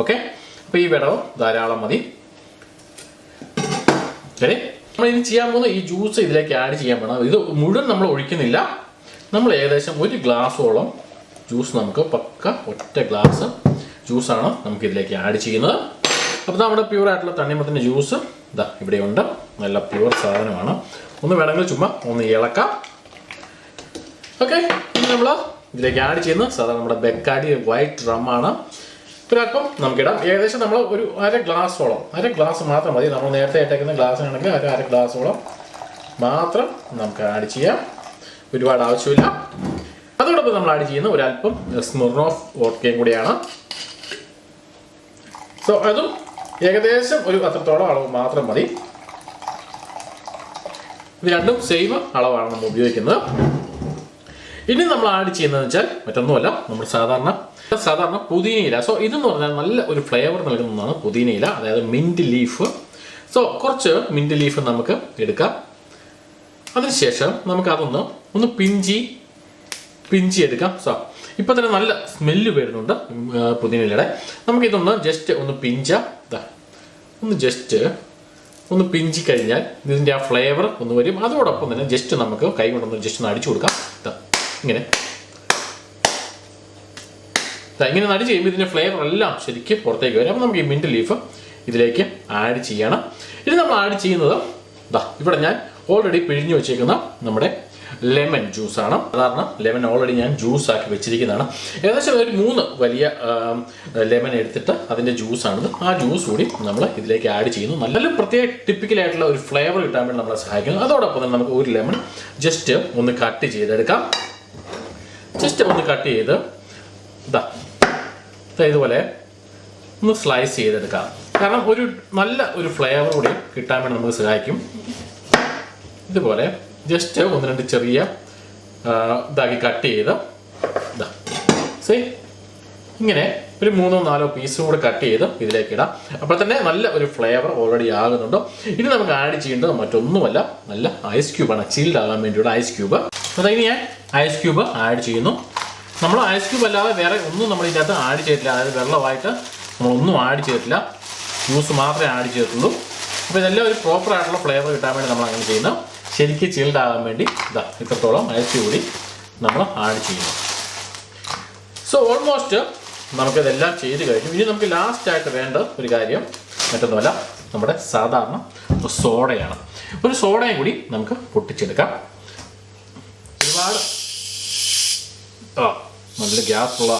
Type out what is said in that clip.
Okay അപ്പോൾ ഈ വിടവ് ധാരാളം മതി. ശരി നമ്മൾ ഇനി ചെയ്യാൻ പോകുന്ന ഈ ജ്യൂസ് ഇതിലേക്ക് ആഡ് ചെയ്യാൻ വേണം ഇത് മുഴുവൻ നമ്മൾ ഒഴിക്കുന്നില്ല. നമ്മൾ ഏകദേശം ഒരു ഗ്ലാസോളം ജ്യൂസ് നമുക്ക് പക്ക ഒറ്റ ഗ്ലാസ് ജ്യൂസാണ് നമുക്ക് ഇതിലേക്ക് ആഡ് ചെയ്യുന്നത്. അപ്പോൾ നമ്മുടെ പ്യൂർ ആയിട്ടുള്ള തണ്ണിമത്തിന്റെ ജ്യൂസ് ഇതാ ഇവിടെയുണ്ട്. നല്ല പ്യൂർ സാധനമാണ്. ഒന്ന് വേണമെങ്കിൽ ചുമ്മാ ഒന്ന് ഇളക്കാം. ഓക്കെ ഇനി നമ്മൾ ഇതിലേക്ക് ആഡ് ചെയ്യുന്നത് സാധാരണ നമ്മുടെ ബെക്കാടി വൈറ്റ് റമ്മാണ് ഒരല്പം നമുക്കിടാം. ഏകദേശം നമ്മൾ ഒരു അര ഗ്ലാസോളം അര ഗ്ലാസ് മാത്രം മതി. നമ്മൾ നേരത്തെ ഇട്ടേക്കുന്ന ഗ്ലാസ്സിനാണെങ്കിൽ അര അര ഗ്ലാസോളം മാത്രം നമുക്ക് ആഡ് ചെയ്യാം. ഒരുപാട് ആവശ്യമില്ല. അതോടൊപ്പം നമ്മൾ ആഡ് ചെയ്യുന്ന ഒരല്പം സ്മുർണോഫ് വോഡ്കയും കൂടിയാണ്. സോ അതും ഏകദേശം ഒരു അത്രത്തോളം അളവ് മാത്രം മതി. ഇത് രണ്ടും സെയിം അളവാണ് നമ്മൾ ഉപയോഗിക്കുന്നത്. ഇനി നമ്മൾ ആഡ് ചെയ്യുന്നതെന്ന് വെച്ചാൽ മറ്റൊന്നുമല്ല നമ്മൾ സാധാരണ സാധാരണ പുതിനയില. സോ ഇതെന്ന് പറഞ്ഞാൽ നല്ല ഒരു ഫ്ലേവർ നൽകുന്നതാണ് പുതിനയില അതായത് മിന്റ് ലീഫ് സോ കുറച്ച് മിന്റ് ലീഫ് നമുക്ക് എടുക്കാം. അതിനുശേഷം നമുക്ക് അതൊന്ന് ഒന്ന് പിഞ്ചി പിഞ്ചി എടുക്കാം. സോ ഇപ്പം തന്നെ നല്ല സ്മെല്ല് വരുന്നുണ്ട് പുതിനയിലയുടെ. നമുക്കിതൊന്ന് ജസ്റ്റ് ഒന്ന് പിഞ്ച. ഒന്ന് ജസ്റ്റ് ഒന്ന് പിഞ്ചി കഴിഞ്ഞാൽ ഇതിന്റെ ആ ഫ്ലേവർ ഒന്ന് വരും. അതോടൊപ്പം തന്നെ ജസ്റ്റ് നമുക്ക് കൈ കൊണ്ടൊന്ന് ജസ്റ്റ് ഒന്ന് അടിച്ചു കൊടുക്കാം. ഇങ്ങനെ. ഇങ്ങനെ നടി ചെയ്യുമ്പോൾ ഇതിന്റെ ഫ്ലേവർ എല്ലാം ശരിക്കും പുറത്തേക്ക് വരും. അപ്പോൾ നമുക്ക് ഈ മിന്റ് ലീഫ് ഇതിലേക്ക് ആഡ് ചെയ്യണം. ഇത് നമ്മൾ ആഡ് ചെയ്യുന്നത് ഇതാ ഇവിടെ ഞാൻ ഓൾറെഡി പിഴിഞ്ഞു വെച്ചേക്കുന്ന നമ്മുടെ ലെമൺ ജ്യൂസാണ് സാധാരണ ലെമൺ ഓൾറെഡി ഞാൻ ജ്യൂസ് ആക്കി വെച്ചിരിക്കുന്നതാണ്. ഏകദേശം ഒരു മൂന്ന് വലിയ ലെമൺ എടുത്തിട്ട് അതിന്റെ ജ്യൂസാണിത് ആ ജ്യൂസ് കൂടി നമ്മൾ ഇതിലേക്ക് ആഡ് ചെയ്യുന്നു. നല്ല പ്രത്യേക ടിപ്പിക്കലായിട്ടുള്ള ഒരു ഫ്ലേവർ കിട്ടാൻ വേണ്ടി നമ്മളെ സഹായിക്കുന്നു. അതോടൊപ്പം തന്നെ നമുക്ക് ഒരു ലെമൺ ജസ്റ്റ് ഒന്ന് കട്ട് ചെയ്തെടുക്കാം. ജസ്റ്റ് ഒന്ന് കട്ട് ചെയ്ത് ഇതാ ഇതുപോലെ ഒന്ന് സ്ലൈസ് ചെയ്തെടുക്കാം. കാരണം ഒരു നല്ല ഒരു ഫ്ലേവർ കൂടി കിട്ടാൻ വേണ്ടി നമുക്ക് സഹായിക്കും. ഇതുപോലെ ജസ്റ്റ് ഒന്ന് രണ്ട് ചെറിയ ഇതാക്കി കട്ട് ചെയ്ത് ഇതാ സേ ഇങ്ങനെ ഒരു മൂന്നോ നാലോ പീസും കൂടെ കട്ട് ചെയ്ത് ഇതിലേക്ക് ഇടാം. അപ്പോൾ തന്നെ നല്ല ഒരു ഫ്ലേവർ ഓൾറെഡി ആകുന്നുണ്ട്. ഇനി നമുക്ക് ആഡ് ചെയ്യേണ്ടത് മറ്റൊന്നുമല്ല. നല്ല ഐസ് ക്യൂബാണ് ചിൽഡ് ആകാൻ വേണ്ടിയുള്ള ഐസ് ക്യൂബ് അപ്പോൾ ഞാൻ ഐസ് ക്യൂബ് ആഡ് ചെയ്യുന്നു. നമ്മൾ ഐസ് ക്യൂബ് അല്ലാതെ വേറെ ഒന്നും നമ്മൾ ഇതിനകത്ത് ആഡ് ചെയ്തിട്ടില്ല. അതായത് വെള്ളമായിട്ട് നമ്മളൊന്നും ആഡ് ചെയ്തിട്ടില്ല. ജ്യൂസ് മാത്രമേ ആഡ് ചെയ്തിട്ടുള്ളൂ. അപ്പോൾ ഇതെല്ലാം ഒരു പ്രോപ്പർ ആയിട്ടുള്ള ഫ്ലേവർ കിട്ടാൻ വേണ്ടി നമ്മൾ അങ്ങനെ ചെയ്യുന്നു. ശരിക്കും ചീൽഡ് ആകാൻ വേണ്ടി ഇതാ ഇത്രത്തോളം ഐസ് ക്യൂബ് നമ്മൾ ആഡ് ചെയ്യുന്നു. സോ ഓൾമോസ്റ്റ് നമുക്കിതെല്ലാം ചെയ്ത് കഴിഞ്ഞു. ഇനി നമുക്ക് ലാസ്റ്റ് ആയിട്ട് വേണ്ട ഒരു കാര്യം മറ്റൊന്നുമല്ല. നമ്മുടെ സാധാരണ സോഡയാണ്. ഒരു സോഡയും കൂടി നമുക്ക് പൊട്ടിച്ചെടുക്കാം. ഒരുപാട് ആ നല്ല ഗ്യാസ് ഉള്ള